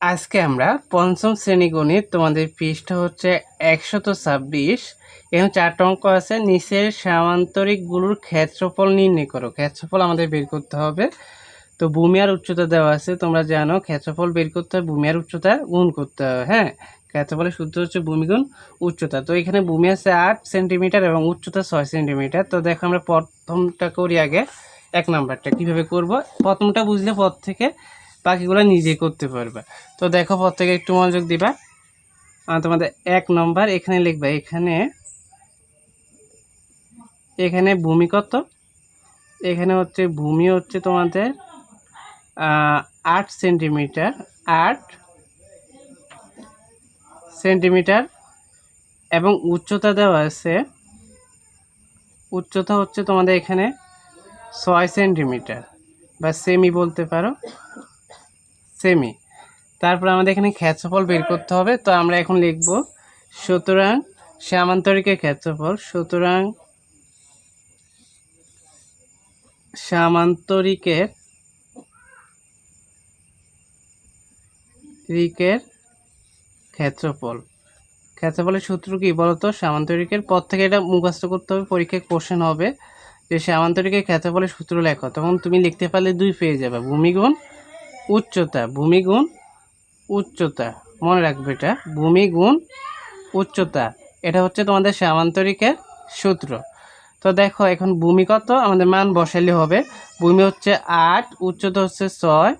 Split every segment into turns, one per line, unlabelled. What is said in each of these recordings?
আজকে আমরা পঞ্চম শ্রেণি গণিত, তোমাদের পৃষ্ঠা হচ্ছে একশত ছাব্বিশ। এখানে চারটা অঙ্ক আছে, নিচের সামান্তরিকগুলোর ক্ষেত্রফল নির্ণয় করো। ক্ষেত্রফল আমাদের বের করতে হবে। তো ভূমি আর উচ্চতা দেওয়া আছে, তোমরা জানো, ক্ষেত্রফল বের করতে হয় ভূমি আর উচ্চতা গুণ করতে হবে হ্যাঁ? ক্ষেত্রফলের সূত্র হচ্ছে ভূমিগুণ উচ্চতা। তো এখানে ভূমি আছে আট সেন্টিমিটার এবং উচ্চতা ছয় সেন্টিমিটার। তো দেখো আমরা প্রথমটা করি আগে এক নাম্বারটা, কীভাবে করব? প্রথমটা বুঝলে পর থেকে বাকিগুলো নিজে করতে পারবা। তো দেখো, প্রত্যেকে একটু মনোযোগ দিবা। তোমাদের এক নম্বর এখানে লিখবা, এখানে এখানে ভূমি কত এখানে হচ্ছে ভূমি হচ্ছে তোমাদের আট সেন্টিমিটার আট সেন্টিমিটার এবং উচ্চতা দেওয়া আছে। উচ্চতা হচ্ছে তোমাদের এখানে ছয় সেন্টিমিটার বা সেমি বলতে পারো। সেমি তারপর আমাদের এখানে ক্ষেত্রফল বের করতে হবে, তো আমরা এখন লিখব, সুতরাং সামান্তরিকের ক্ষেত্রফল, সুতরাং সামান্তরিকের রিকের ক্ষেত্রফল। ক্ষেত্রফলের সূত্র কি বলতো? সামান্তরিকের পর থেকে এটা মুখস্থ করতে হবে, পরীক্ষায় কোশ্চেন হবে। যে সামান্তরিকের ক্ষেত্রফলের সূত্র লেখো, তখন তুমি লিখতে পারলে দুই পেয়ে যাবে, ভূমিগুণ উচ্চতা ভূমিগুণ উচ্চতা। মনে রাখবে এটা ভূমিগুণ উচ্চতা। এটা হচ্ছে তোমাদের সামান্তরিকের সূত্র। তো দেখো, এখন ভূমি কত? আমাদের মান বসাইলে হবে। ভূমি হচ্ছে আট, উচ্চতা হচ্ছে ছয়।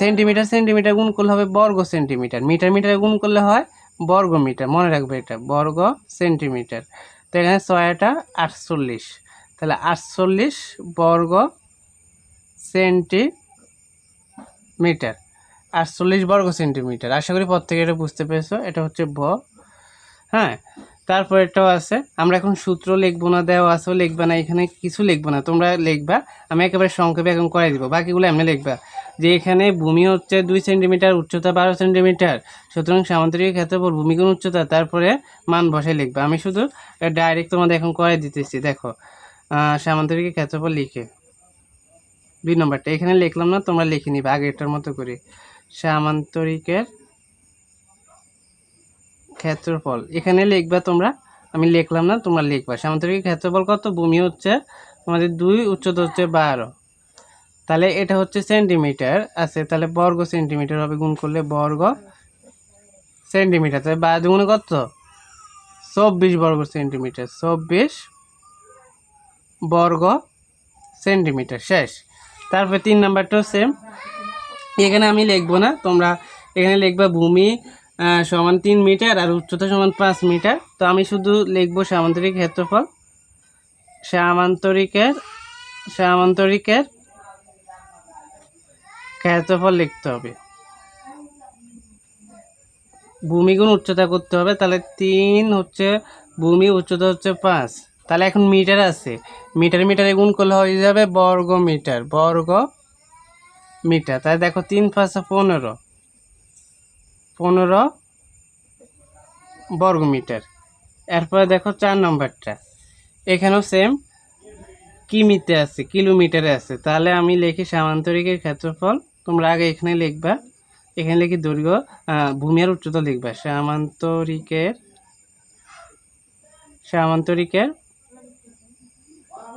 সেন্টিমিটার সেন্টিমিটার গুণ করলে হবে বর্গ সেন্টিমিটার। মিটার মিটার গুণ করলে হয় বর্গ মিটার। মনে রাখবে এটা, বর্গ সেন্টিমিটার। তো এখানে ছয়টা আটচল্লিশ। তাহলে আটচল্লিশ বর্গ সেন্টিমিটার আটচল্লিশ বর্গ সেন্টিমিটার। আশা করি প্রত্যেকে এটা বুঝতে পেরেছ, এটা হচ্ছে ব। হ্যাঁ তারপর এটাও আছে। আমরা এখন সূত্র লিখব না, দেওয়া আছেও লিখবা না, এখানে কিছু লিখব না। তোমরা লিখবা, আমি একেবারে সংক্ষেপে এখন করে দিব, বাকিগুলো এমনি লিখবা। যে এখানে ভূমি হচ্ছে দুই সেন্টিমিটার, উচ্চতা বারো সেন্টিমিটার। সুতরাং সামান্তরিক ক্ষেত্রফল, ভূমিগুণ, উচ্চতা, তারপরে মান বসায় লিখবা। আমি শুধু ডাইরেক্ট তোমাদের এখন করে দিতেছি, দেখো। সামান্তরিক ক্ষেত্রফল লিখে। দুই নম্বরটা, এখানে লিখলাম না, তোমরা লিখে নিবে আগেরটার মতো করে। সামান্তরিকের ক্ষেত্রফল, এখানে লিখবা তোমরা, আমি লিখলাম না, তোমরা লিখবা। সামান্তরিকের ক্ষেত্রফল কত? ভূমি হচ্ছে তোমাদের দুই, উচ্চতা হচ্ছে বারো। তাহলে এটা হচ্ছে সেন্টিমিটার, আছে, তাহলে বর্গ সেন্টিমিটার হবে, গুণ করলে বর্গ সেন্টিমিটার। তাহলে বারো দুগুণে কত? চব্বিশ বর্গ সেন্টিমিটার, চব্বিশ বর্গ সেন্টিমিটার, শেষ। তারপরে তিন নাম্বারটাও সেম এখানে আমি লিখব না, তোমরা এখানে লিখবা ভূমি সমান তিন মিটার আর উচ্চতা সমান পাঁচ মিটার। তো আমি শুধু লিখব সামান্তরিক ক্ষেত্রফল। সামান্তরিকের সামান্তরিকের ক্ষেত্রফল লিখতে হবে। ভূমিগুণ উচ্চতা করতে হবে, তাহলে তিন হচ্ছে ভূমি, উচ্চতা হচ্ছে পাঁচ। তাহলে এখন মিটার আছে। মিটার মিটারে গুণ করলে হয়ে যাবে বর্গ মিটার বর্গ মিটার। তাহলে দেখো তিন পাঁচশো পনেরো পনেরো বর্গ মিটার। এরপরে দেখো চার নম্বরটা। এখানেও সেম কিমিতে আছে, কিলোমিটারে আছে। তাহলে আমি লিখি সামান্তরিকের ক্ষেত্রফল। তোমরা আগে এখানে লিখবা। এখানে লিখি দৈর্ঘ্য ভূমি আর উচ্চতা লিখবা। সামান্তরিকের সামান্তরিকের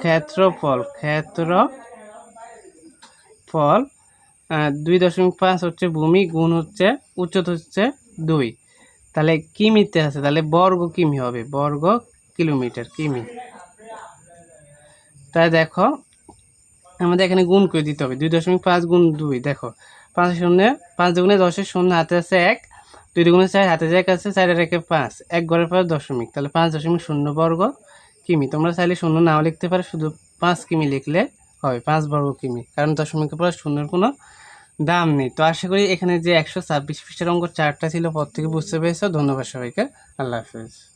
ক্ষেত্রফল ক্ষেত্রফল দুই দশমিক পাঁচ হচ্ছে ভূমি, গুণ হচ্ছে, উচ্চতা হচ্ছে দুই। তাহলে কিমিতে আছে? তাহলে বর্গ কিমি হবে? বর্গ কিলোমিটার কিমি। তাই দেখো, আমাদের এখানে গুণ করে দিতে হবে। দুই দশমিক পাঁচ গুণ দুই, দেখো। পাঁচ শূন্য, পাঁচ দুগুণে দশের শূন্য, হাতে আছে এক। দুই দুগুণে চার, হাতে এক আছে চারের একে পাঁচ। এক ঘরের পর দশমিক। তাহলে পাঁচ দশমিক শূন্য বর্গ কিমি? তোমরা চাইলে শূন্য নাও লিখতে পারো, শুধু পাঁচ কিমি লিখলে হয়, পাঁচ বর্গ কিমি। কারণ দশমিকের পর শূন্যের কোনো দাম নেই। তো আশা করি এখানে যে একশো ছাব্বিশ পৃষ্ঠার অঙ্ক চারটা ছিল, পর থেকে বুঝতে পেরেছ। ধন্যবাদ সবাইকে। আল্লাহ হাফেজ।